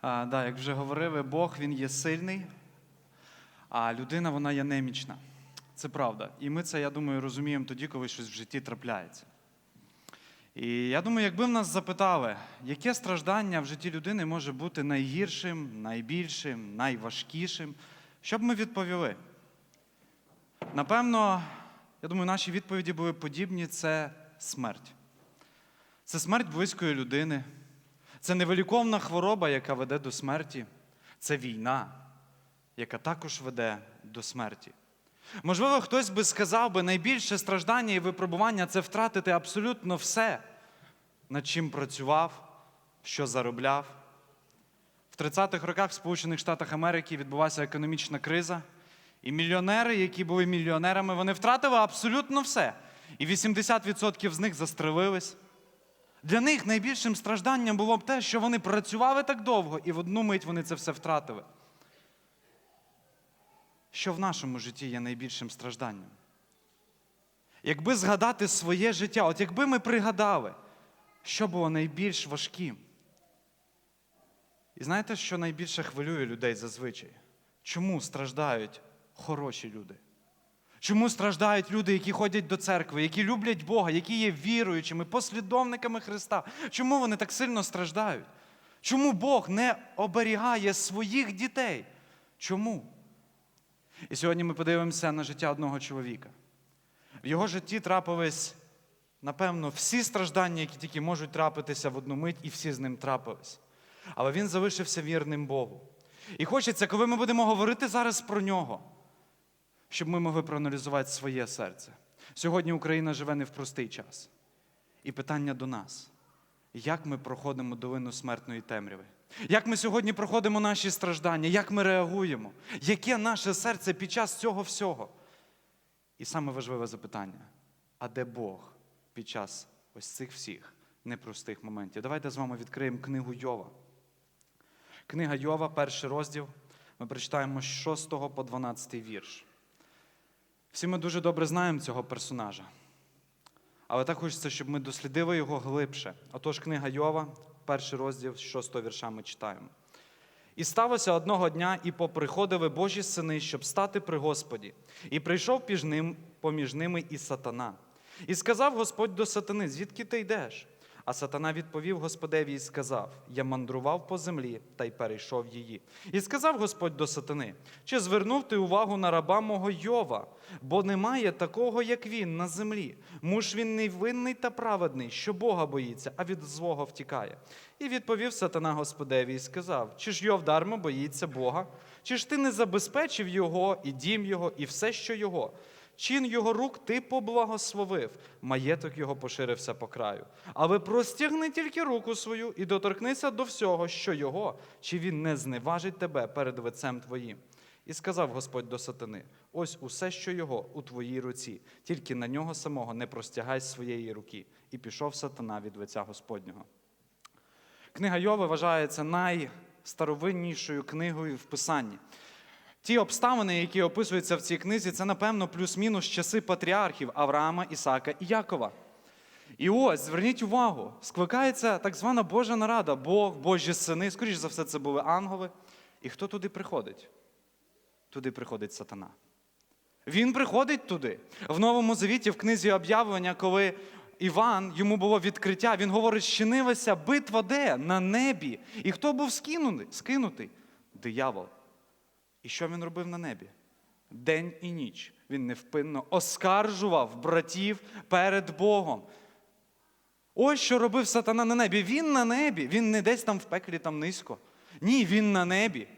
А, да, як вже говорили, Бог він є сильний, а людина вона є немічна. Це правда. І ми це, я думаю, розуміємо тоді, коли щось в житті трапляється. І я думаю, якби в нас запитали, яке страждання в житті людини може бути найгіршим, найбільшим, найважкішим, що б ми відповіли? Напевно, я думаю, наші відповіді були подібні це смерть. Це смерть близької людини, це невиліковна хвороба, яка веде до смерті, це війна, яка також веде до смерті. Можливо, хтось би сказав би, найбільше страждання і випробування це втратити абсолютно все, над чим працював, що заробляв. В 30-х роках в Сполучених Штатах Америки відбулася економічна криза, і мільйонери, які були мільйонерами, вони втратили абсолютно все. І 80% з них застрелились. Для них найбільшим стражданням було б те, що вони працювали так довго, і в одну мить вони це все втратили. Що в нашому житті є найбільшим стражданням? Якби згадати своє життя, от якби ми пригадали, що було найбільш важким. І знаєте, що найбільше хвилює людей зазвичай? Чому страждають хороші люди? Чому страждають люди, які ходять до церкви, які люблять Бога, які є віруючими, послідовниками Христа? Чому вони так сильно страждають? Чому Бог не оберігає своїх дітей? Чому? І сьогодні ми подивимося на життя одного чоловіка. В його житті трапились, напевно, всі страждання, які тільки можуть трапитися в одну мить, і всі з ним трапились. Але він залишився вірним Богу. І хочеться, коли ми будемо говорити зараз про нього, щоб ми могли проаналізувати своє серце. Сьогодні Україна живе не в простий час. І питання до нас: як ми проходимо долину смертної темряви? Як ми сьогодні проходимо наші страждання, як ми реагуємо? Яке наше серце під час цього всього? І саме важливе запитання: а де Бог під час ось цих всіх непростих моментів? Давайте з вами відкриємо книгу Йова. Книга Йова, перший розділ. Ми прочитаємо з 6 по 12 вірш. Всі ми дуже добре знаємо цього персонажа. Але так хочеться, щоб ми дослідили його глибше. Отож, книга Йова, перший розділ з 6 вірша ми читаємо. І сталося одного дня, і поприходили Божі сини, щоб стати при Господі. І прийшов поміж ними і сатана. І сказав Господь до сатани: звідки ти йдеш? А сатана відповів Господеві і сказав: Я мандрував по землі та й перейшов її. І сказав Господь до сатани: Чи звернув ти увагу на раба мого Йова? Бо немає такого, як він на землі. Муж він невинний та праведний, що Бога боїться, а від злого втікає. І відповів сатана Господеві і сказав: Чи ж Йов дарма боїться Бога? Чи ж ти не забезпечив його, і дім його, і все, що його? Чин його рук ти поблагословив, маєток його поширився по краю. Але простягни тільки руку свою і доторкнися до всього, що його, чи він не зневажить тебе перед лицем твоїм. І сказав Господь до сатани: ось усе, що його у твоїй руці, тільки на нього самого не простягай своєї руки. І пішов сатана від лиця Господнього. Книга Йови вважається найстаровиннішою книгою в Писанні. Ті обставини, які описуються в цій книзі, це, напевно, плюс-мінус часи патріархів Авраама, Ісака і Якова. І ось, зверніть увагу, скликається так звана Божа нарада, Бог, Божі сини, скоріш за все, це були ангели. І хто туди приходить? Туди приходить сатана. Він приходить туди. В Новому Завіті, в книзі об'явлення, коли Іван, йому було відкриття, він говорить, щинилася битва де? На небі. І хто був скинутий? скинутий? Диявол. І що він робив на небі? День і ніч він невпинно оскаржував братів перед Богом. Ось що робив сатана на небі. Він на небі, він не десь там в пеклі там низько. Ні, він на небі.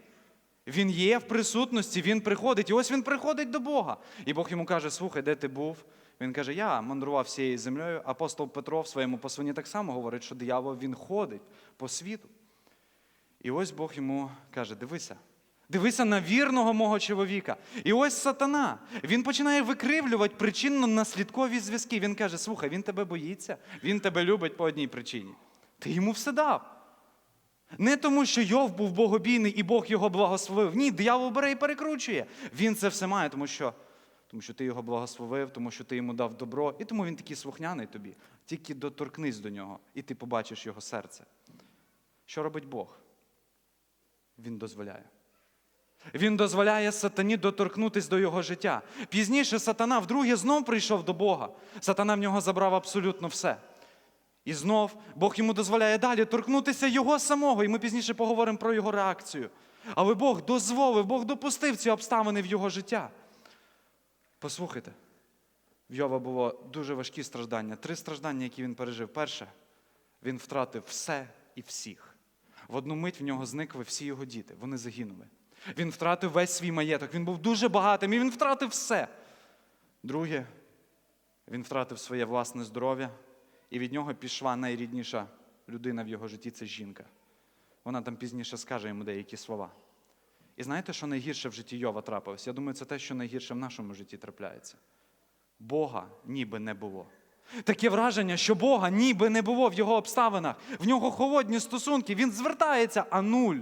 Він є в присутності, він приходить. І ось він приходить до Бога. І Бог йому каже: Слухай, де ти був? Він каже: Я мандрував всією землею. Апостол Петро в своєму посланні так само говорить, що диявол він ходить по світу. І ось Бог йому каже: Дивися. Дивися на вірного мого чоловіка. І ось сатана. Він починає викривлювати причинно-наслідкові зв'язки. Він каже: слухай, він тебе боїться, він тебе любить по одній причині. Ти йому все дав. Не тому, що Йов був богобійний і Бог його благословив. Ні, диявол бере і перекручує. Він це все має, тому що, тому що ти його благословив, тому що ти йому дав добро, і тому він такий слухняний тобі. Тільки доторкнись до нього, і ти побачиш його серце. Що робить Бог? Він дозволяє. Він дозволяє сатані доторкнутися до його життя. Пізніше сатана вдруге знов прийшов до Бога. Сатана в нього забрав абсолютно все. І знов Бог йому дозволяє далі торкнутися його самого, і ми пізніше поговоримо про його реакцію. Але Бог дозволив, Бог допустив ці обставини в його життя. Послухайте, в Йова було дуже важкі страждання. Три страждання, які він пережив. Перше, він втратив все і всіх. В одну мить в нього зникли всі його діти, вони загинули. Він втратив весь свій маєток, він був дуже багатим і він втратив все. Друге, він втратив своє власне здоров'я, і від нього пішла найрідніша людина в його житті це жінка. Вона там пізніше скаже йому деякі слова. І знаєте, що найгірше в житті Йова трапилось? Я думаю, це те, що найгірше в нашому житті трапляється. Бога ніби не було. Таке враження, що Бога ніби не було в його обставинах. В нього холодні стосунки, він звертається, а нуль.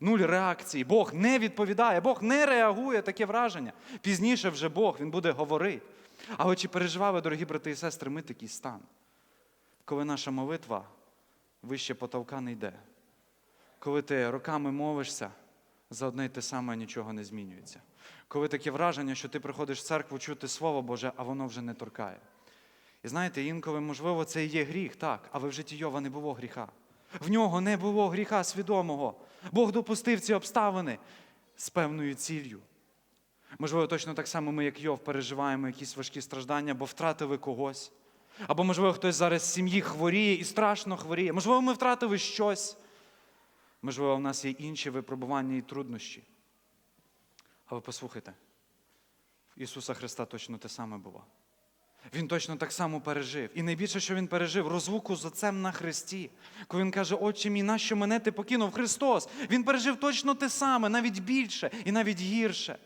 Нуль реакції. Бог не відповідає, Бог не реагує таке враження. Пізніше вже Бог, Він буде говорити. Але чи переживали, дорогі брати і сестри, ми такий стан? Коли наша молитва вище потолка не йде. Коли ти роками мовишся, за одне й те саме нічого не змінюється. Коли таке враження, що ти приходиш в церкву чути Слово Боже, а воно вже не торкає. І знаєте, інколи, можливо, це і є гріх, так, але в житті Йова не було гріха. В нього не було гріха свідомого. Бог допустив ці обставини з певною ціллю. Можливо, точно так само ми, як Йов, переживаємо якісь важкі страждання, бо втратили когось. Або, можливо, хтось зараз з сім'ї хворіє і страшно хворіє. Можливо, ми втратили щось. Можливо, в нас є інші випробування і труднощі. Але послухайте, в Ісуса Христа точно те саме було. Він точно так само пережив. І найбільше, що він пережив, розлуку з Отцем на Христі. Коли він каже, Отче мій, нащо мене ти покинув Христос? Він пережив точно те саме, навіть більше і навіть гірше.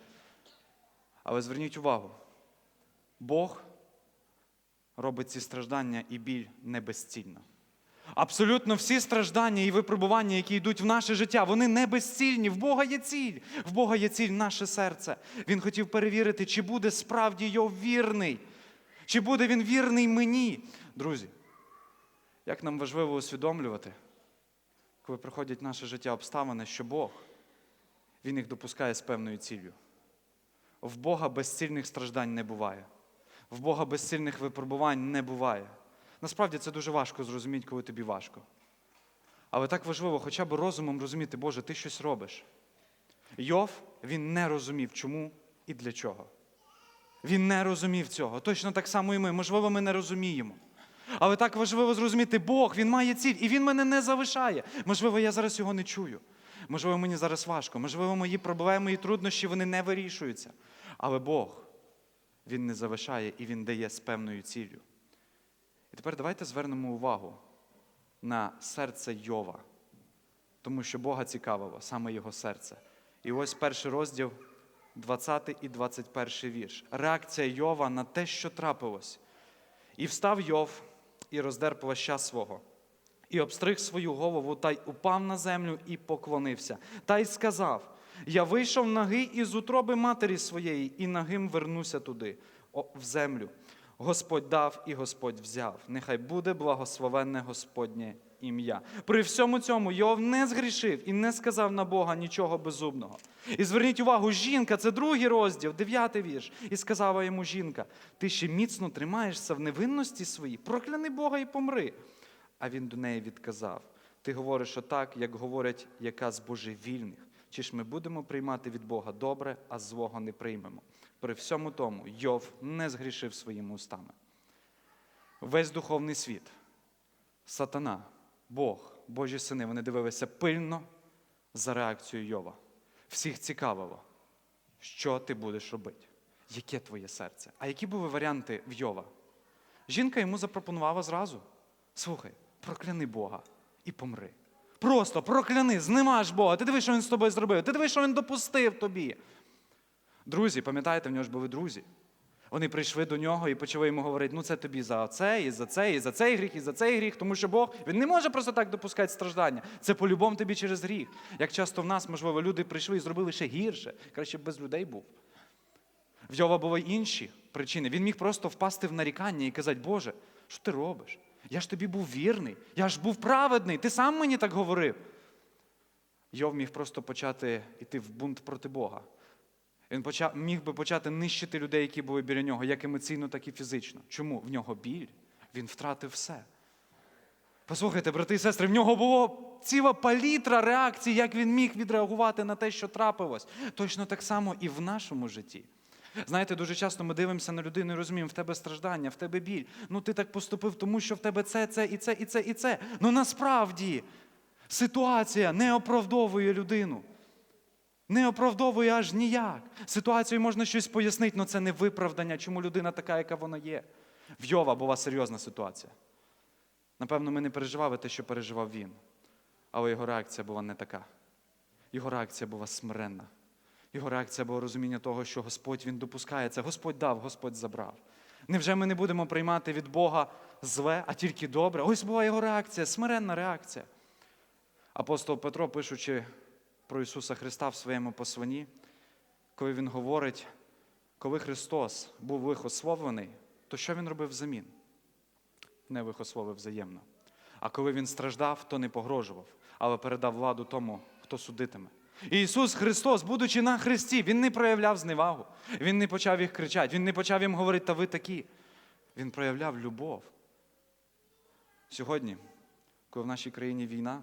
Але зверніть увагу, Бог робить ці страждання і біль не безцільно. Абсолютно всі страждання і випробування, які йдуть в наше життя, вони не безцільні. В Бога є ціль. В Бога є ціль наше серце. Він хотів перевірити, чи буде справді Йов вірний, чи буде він вірний мені. Друзі, як нам важливо усвідомлювати, коли приходять в наше життя обставини, що Бог, Він їх допускає з певною ціллю. В Бога безцільних страждань не буває. В Бога безцільних випробувань не буває. Насправді це дуже важко зрозуміти, коли тобі важко. Але так важливо хоча б розумом розуміти, Боже, ти щось робиш. Йов, він не розумів, чому і для чого. Він не розумів цього. Точно так само і ми. Можливо, ми не розуміємо. Але так важливо зрозуміти, Бог, Він має ціль, і Він мене не залишає. Можливо, я зараз його не чую. Можливо, мені зараз важко. Можливо, мої проблеми і труднощі вони не вирішуються. Але Бог, Він не залишає і Він дає з певною ціллю. І тепер давайте звернемо увагу на серце Йова, тому що Бога цікавило саме його серце. І ось перший розділ, 20 і 21 вірш. Реакція Йова на те, що трапилось. І встав Йов і роздер плаща свого, і обстриг свою голову, та й упав на землю і поклонився. Та й сказав: Я вийшов нагий із утроби матері своєї, і нагим вернуся туди, в землю. Господь дав і Господь взяв. Нехай буде благословенне Господнє ім'я. При всьому цьому Йов не згрішив і не сказав на Бога нічого безумного. І зверніть увагу, жінка, це другий розділ, дев'ятий вірш. І сказала йому жінка: ти ще міцно тримаєшся в невинності своїй, прокляни Бога і помри. А він до неї відказав: Ти говориш отак, як говорять яка з божевільних. Чи ж ми будемо приймати від Бога добре, а злого не приймемо? При всьому тому Йов не згрішив своїми устами. Весь духовний світ, сатана, Бог, Божі сини, вони дивилися пильно за реакцією Йова. Всіх цікавило, що ти будеш робити, яке твоє серце. А які були варіанти в Йова? Жінка йому запропонувала зразу: слухай, прокляни Бога і помри. Просто прокляни, знемаш Бога. Ти дивись, що він з тобою зробив. Ти дивись, що він допустив тобі. Друзі, пам'ятаєте, в нього ж були друзі. Вони прийшли до нього і почали йому говорити: ну це тобі за це, і за це, і за цей гріх, і за цей гріх, тому що Бог він не може просто так допускати страждання. Це по-любому тобі через гріх. Як часто в нас, можливо, люди прийшли і зробили ще гірше, краще б без людей був. В Йова були інші причини. Він міг просто впасти в нарікання і казати, Боже, що ти робиш? Я ж тобі був вірний, я ж був праведний, ти сам мені так говорив. Йов міг просто почати йти в бунт проти Бога. Він почав, міг би почати нищити людей, які були біля нього, як емоційно, так і фізично. Чому? В нього біль, він втратив все. Послухайте, брати і сестри, в нього було ціла палітра реакцій, як він міг відреагувати на те, що трапилось. Точно так само і в нашому житті. Знаєте, дуже часто ми дивимося на людину і розуміємо, в тебе страждання, в тебе біль. Ну ти так поступив, тому що в тебе це, це, і це, і це, і це. Ну насправді ситуація не оправдовує людину. Не оправдовує аж ніяк. Ситуацію можна щось пояснити, але це не виправдання, чому людина така, яка вона є. В Йова була серйозна ситуація. Напевно, ми не переживали те, що переживав він. Але його реакція була не така. Його реакція була смиренна. Його реакція була розуміння того, що Господь Він допускає це. Господь дав, Господь забрав. Невже ми не будемо приймати від Бога зле, а тільки добре? Ось була його реакція, смиренна реакція. Апостол Петро, пишучи про Ісуса Христа в своєму посланні, коли Він говорить, коли Христос був лихословлений, то що Він робив взамін? Не лихословив взаємно. А коли Він страждав, то не погрожував, але передав владу тому, хто судитиме. І Ісус Христос, будучи на Христі, Він не проявляв зневагу, Він не почав їх кричати, Він не почав їм говорити, та ви такі. Він проявляв любов. Сьогодні, коли в нашій країні війна,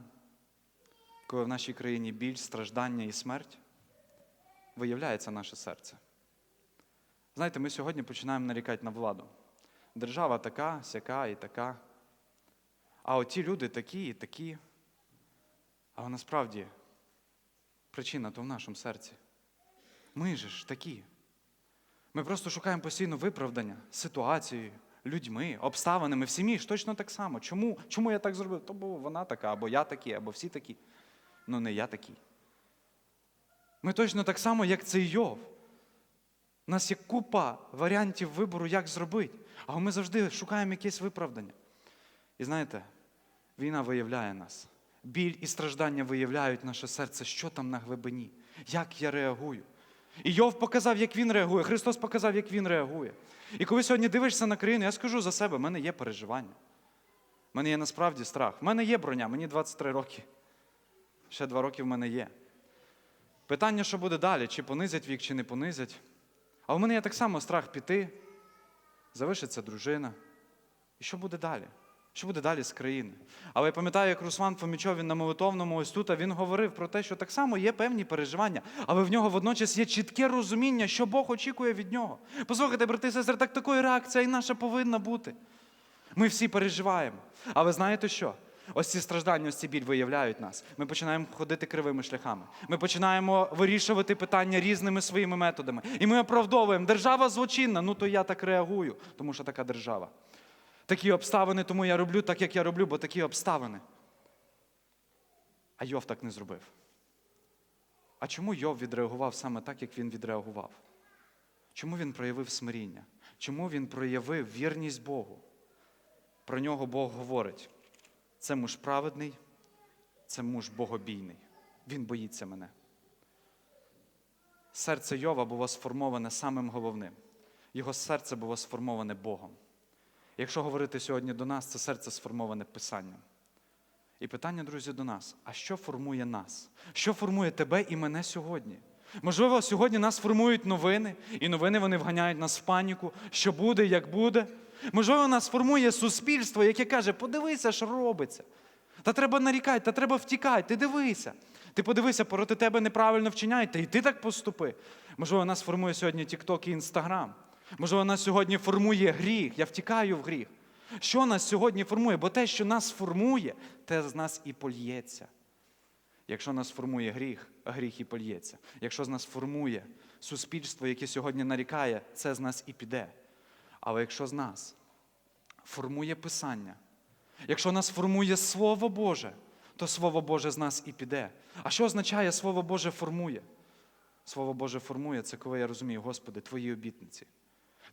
коли в нашій країні біль, страждання і смерть, виявляється наше серце. Знаєте, ми сьогодні починаємо нарікати на владу. Держава така, сяка і така. А оті люди такі і такі. А насправді причина то в нашому серці. Ми ж такі. Ми просто шукаємо постійно виправдання ситуацією, людьми, обставинами. В сім'ї ж точно так само. Чому, Чому я так зробив? То бо вона така, або я такий, або всі такі. Ну не я такий. Ми точно так само, як цей Йов. У нас є купа варіантів вибору, як зробити. А ми завжди шукаємо якесь виправдання. І знаєте, війна виявляє нас. Біль і страждання виявляють наше серце, що там на глибині, як я реагую. І Йов показав, як він реагує. Христос показав, як він реагує. І коли сьогодні дивишся на країну, я скажу за себе, в мене є переживання. В мене є насправді страх. В мене є броня, мені 23 роки. Ще два роки в мене є. Питання, що буде далі, чи понизять вік, чи не понизять. А в мене є так само страх піти, залишиться дружина. І що буде далі? Що буде далі з країни? Але я пам'ятаю, як Руслан Фомічов, він на молитовному ось тут, він говорив про те, що так само є певні переживання, але в нього водночас є чітке розуміння, що Бог очікує від нього. Послухайте, брати і сестри, так такої реакція і наша повинна бути. Ми всі переживаємо. А ви знаєте що? Ось ці страждання, ось ці біль виявляють нас. Ми починаємо ходити кривими шляхами. Ми починаємо вирішувати питання різними своїми методами. І ми оправдовуємо, держава злочинна, ну то я так реагую, тому що така держава. Такі обставини, тому я роблю так, як я роблю, бо такі обставини. А Йов так не зробив. А чому Йов відреагував саме так, як він відреагував? Чому він проявив смиріння? Чому він проявив вірність Богу? Про нього Бог говорить: це муж праведний, це муж богобійний. Він боїться мене. Серце Йова було сформоване самим головним. Його серце було сформоване Богом. Якщо говорити сьогодні до нас, це серце сформоване Писанням. І питання, друзі, до нас: а що формує нас? Що формує тебе і мене сьогодні? Можливо, сьогодні нас формують новини, і новини вони вганяють нас в паніку, що буде, як буде. Можливо, нас формує суспільство, яке каже, подивися, що робиться. Та треба нарікати, та треба втікати, ти дивися. Ти подивися, проти тебе неправильно вчиняють, та і ти так поступи. Можливо, нас формує сьогодні TikTok і Instagram. Можливо, нас сьогодні формує гріх. Я втікаю в гріх. Що нас сьогодні формує? Бо те, що нас формує, те з нас і польється. Якщо нас формує гріх, гріх і польється. Якщо з нас формує суспільство, яке сьогодні нарікає, це з нас і піде. Але якщо з нас формує Писання, якщо нас формує Слово Боже, то Слово Боже з нас і піде. А що означає Слово Боже формує? Слово Боже формує це, коли я розумію, Господи, Твої обітниці.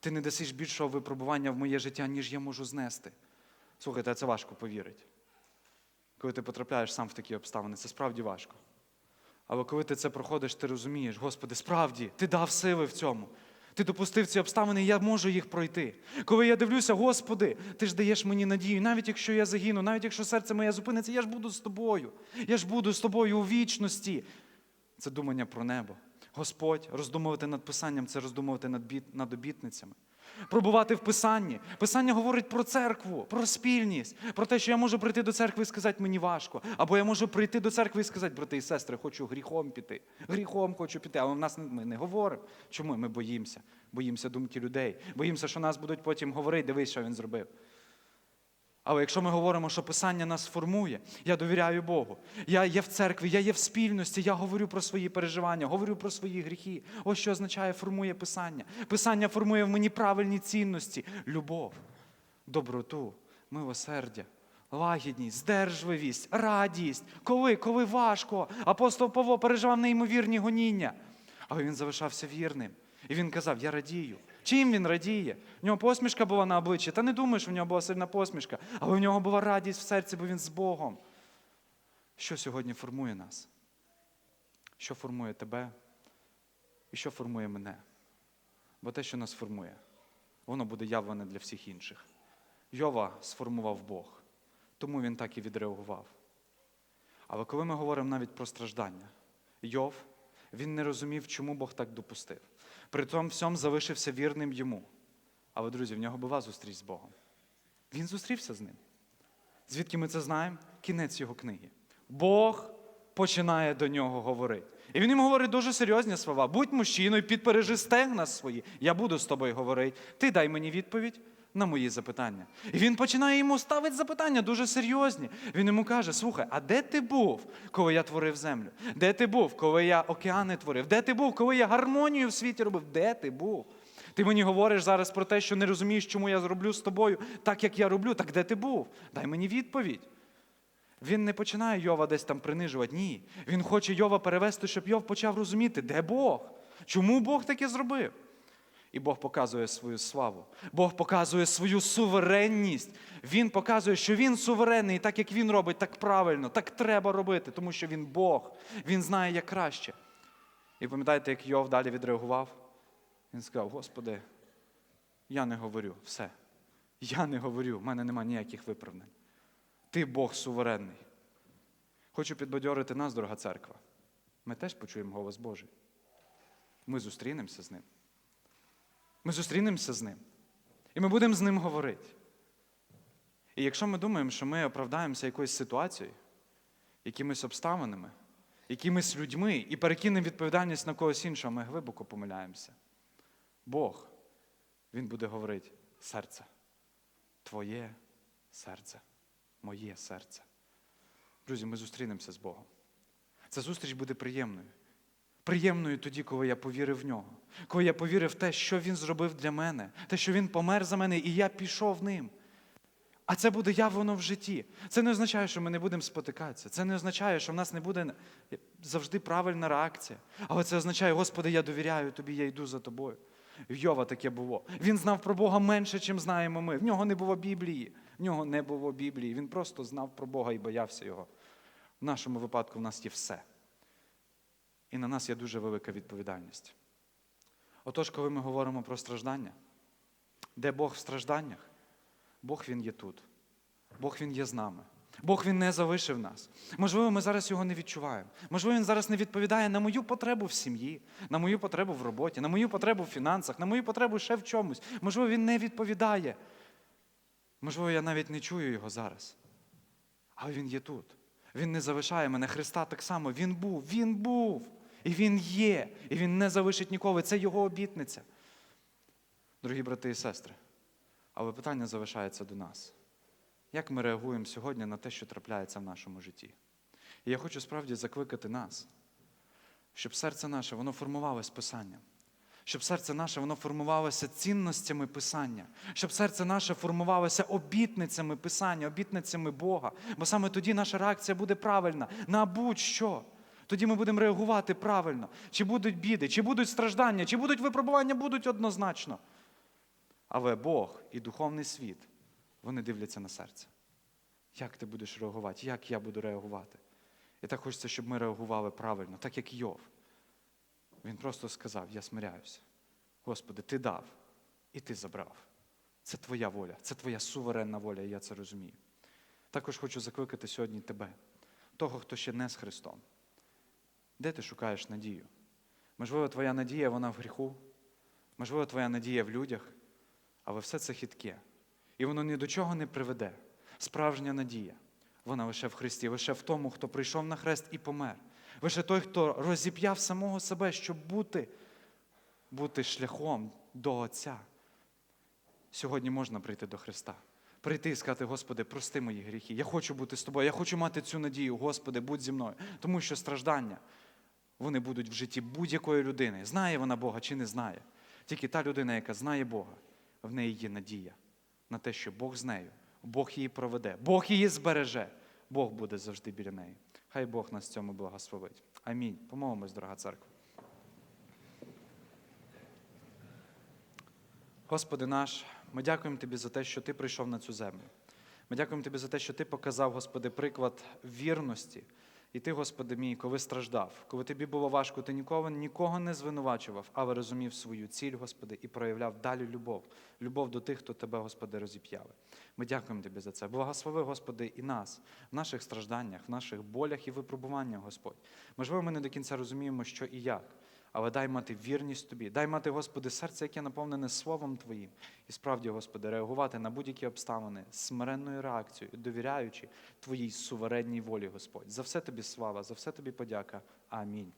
Ти не дасиш більшого випробування в моє життя, ніж я можу знести. Слухайте, це важко повірити. Коли ти потрапляєш сам в такі обставини, це справді важко. Але коли ти це проходиш, ти розумієш, Господи, справді, Ти дав сили в цьому. Ти допустив ці обставини, я можу їх пройти. Коли я дивлюся, Господи, ти ж даєш мені надію, навіть якщо я загину, навіть якщо серце моє зупиниться, я ж буду з тобою. Я ж буду з тобою у вічності. Це думання про небо. Господь, роздумувати над писанням це роздумувати над обітницями. Пробувати в Писанні. Писання говорить про церкву, про спільність, про те, що я можу прийти до церкви і сказати, мені важко. Або я можу прийти до церкви і сказати, брати і сестри, хочу гріхом піти. Гріхом хочу піти. Але в нас ми не говоримо. Чому ми боїмося? Боїмося думки людей. Боїмося, що нас будуть потім говорити, дивись, що він зробив. Але якщо ми говоримо, що Писання нас формує, я довіряю Богу. Я є в церкві, я є в спільності, я говорю про свої переживання, говорю про свої гріхи. Ось що означає формує Писання. Писання формує в мені правильні цінності, любов, доброту, милосердя, лагідність, здержливість, радість. Коли? Коли важко. Апостол Павло переживав неймовірні гоніння. Але він залишався вірним. І він казав: Я радію. Чим він радіє? В нього посмішка була на обличчі. Та не думаєш, в нього була сильна посмішка, але в нього була радість в серці, бо він з Богом. Що сьогодні формує нас? Що формує тебе? І що формує мене? Бо те, що нас формує, воно буде явлене для всіх інших. Йова сформував Бог, тому він так і відреагував. Але коли ми говоримо навіть про страждання, Йов, він не розумів, чому Бог так допустив. При тому всьому залишився вірним йому. Але, друзі, в нього була зустріч з Богом. Він зустрівся з ним. Звідки ми це знаємо? Кінець його книги. Бог починає до нього говорити. І він йому говорить дуже серйозні слова. Будь мужчиною, підпережи стегна свої. Я буду з тобою говорити. Ти дай мені відповідь на мої запитання. І він починає йому ставити запитання дуже серйозні. Він йому каже: слухай, а де ти був, коли я творив землю? Де ти був, коли я океани творив? Де ти був, коли я гармонію в світі робив? Де ти був? Ти мені говориш зараз про те, що не розумієш, чому я зроблю з тобою так, як я роблю. Так де ти був? Дай мені відповідь. Він не починає Йова десь там принижувати. Ні. Він хоче Йова перевести, щоб Йов почав розуміти, де Бог? Чому Бог таке зробив? І Бог показує свою славу. Бог показує свою суверенність. Він показує, що він суверенний, і так як він робить, так правильно, так треба робити, тому що він Бог. Він знає, як краще. І пам'ятаєте, як Йов далі відреагував? Він сказав: Господи, я не говорю все. Я не говорю, в мене немає ніяких виправдань. Ти Бог суверенний. Хочу підбадьорити нас, дорога церква. Ми теж почуємо голос Божий. Ми зустрінемося з ним. Ми зустрінемося з ним. І ми будемо з ним говорити. І якщо ми думаємо, що ми оправдаємося якоюсь ситуацією, якимись обставинами, якимись людьми і перекинемо відповідальність на когось іншого, ми глибоко помиляємося. Бог, Він буде говорити серце, твоє серце, моє серце. Друзі, ми зустрінемося з Богом. Ця зустріч буде приємною. Приємною тоді, коли я повірив в нього, коли я повірив в те, що він зробив для мене, те, що він помер за мене, і я пішов ним. А це буде явлено в житті. Це не означає, що ми не будемо спотикатися. Це не означає, що в нас не буде завжди правильна реакція. Але це означає, Господи, я довіряю тобі, я йду за тобою. В Йова таке було. Він знав про Бога менше, чим знаємо ми. В нього не було Біблії. В нього не було Біблії. Він просто знав про Бога і боявся його. В нашому випадку в нас є все. І на нас є дуже велика відповідальність. Отож, коли ми говоримо про страждання, де Бог в стражданнях? Бог Він є тут. Бог Він є з нами. Бог Він не залишив нас. Можливо, ми зараз його не відчуваємо. Можливо, він зараз не відповідає на мою потребу в сім'ї, на мою потребу в роботі, на мою потребу в фінансах, на мою потребу ще в чомусь. Можливо, він не відповідає. Можливо, я навіть не чую його зараз. Але він є тут. Він не залишає мене. Христа так само. Він був, він був. І він є. І він не залишить ніколи. Це його обітниця. Дорогі брати і сестри. Але питання залишається до нас. Як ми реагуємо сьогодні на те, що трапляється в нашому житті? І я хочу справді закликати нас, щоб серце наше воно формувалося Писанням, щоб серце наше воно формувалося цінностями Писання, щоб серце наше формувалося обітницями Писання, обітницями Бога. Бо саме тоді наша реакція буде правильна на будь-що. Тоді ми будемо реагувати правильно. Чи будуть біди, чи будуть страждання, чи будуть випробування, будуть однозначно. Але Бог і духовний світ, вони дивляться на серце. Як ти будеш реагувати? Як я буду реагувати? І так хочеться, щоб ми реагували правильно, так як Йов. Він просто сказав: Я смиряюся. Господи, Ти дав і Ти забрав. Це Твоя воля, це Твоя суверенна воля, і я це розумію. Також хочу закликати сьогодні тебе, того, хто ще не з Христом. Де ти шукаєш надію? Можливо, твоя надія вона в гріху, можливо, твоя надія в людях, але все це хитке. І воно ні до чого не приведе. Справжня надія, вона лише в Христі, лише в тому, хто прийшов на хрест і помер. Лише той, хто розіп'яв самого себе, щоб бути, бути шляхом до Отця. Сьогодні можна прийти до Христа. Прийти і сказати, Господи, прости мої гріхи. Я хочу бути з тобою, я хочу мати цю надію, Господи, будь зі мною. Тому що страждання, вони будуть в житті будь-якої людини. Знає вона Бога чи не знає. Тільки та людина, яка знає Бога, в неї є надія на те, що Бог з нею, Бог її проведе, Бог її збереже, Бог буде завжди біля неї. Хай Бог нас цьому благословить. Амінь. Помолимось, дорога церква. Господи наш, ми дякуємо Тобі за те, що Ти прийшов на цю землю. Ми дякуємо Тобі за те, що Ти показав, Господи, приклад вірності. І Ти, Господи мій, коли страждав, коли тобі було важко, ти нікого, нікого не звинувачував, але розумів свою ціль, Господи, і проявляв далі любов. Любов до тих, хто тебе, Господи, розіп'яли. Ми дякуємо Тобі за це. Благослови, Господи, і нас в наших стражданнях, в наших болях і випробуваннях, Господь. Можливо, ми не до кінця розуміємо, що і як. Але дай мати вірність тобі, дай мати, Господи, серце, яке наповнене Словом Твоїм, і справді, Господи, реагувати на будь-які обставини смиренною реакцією, довіряючи Твоїй суверенній волі, Господь. За все тобі слава, за все тобі подяка. Амінь.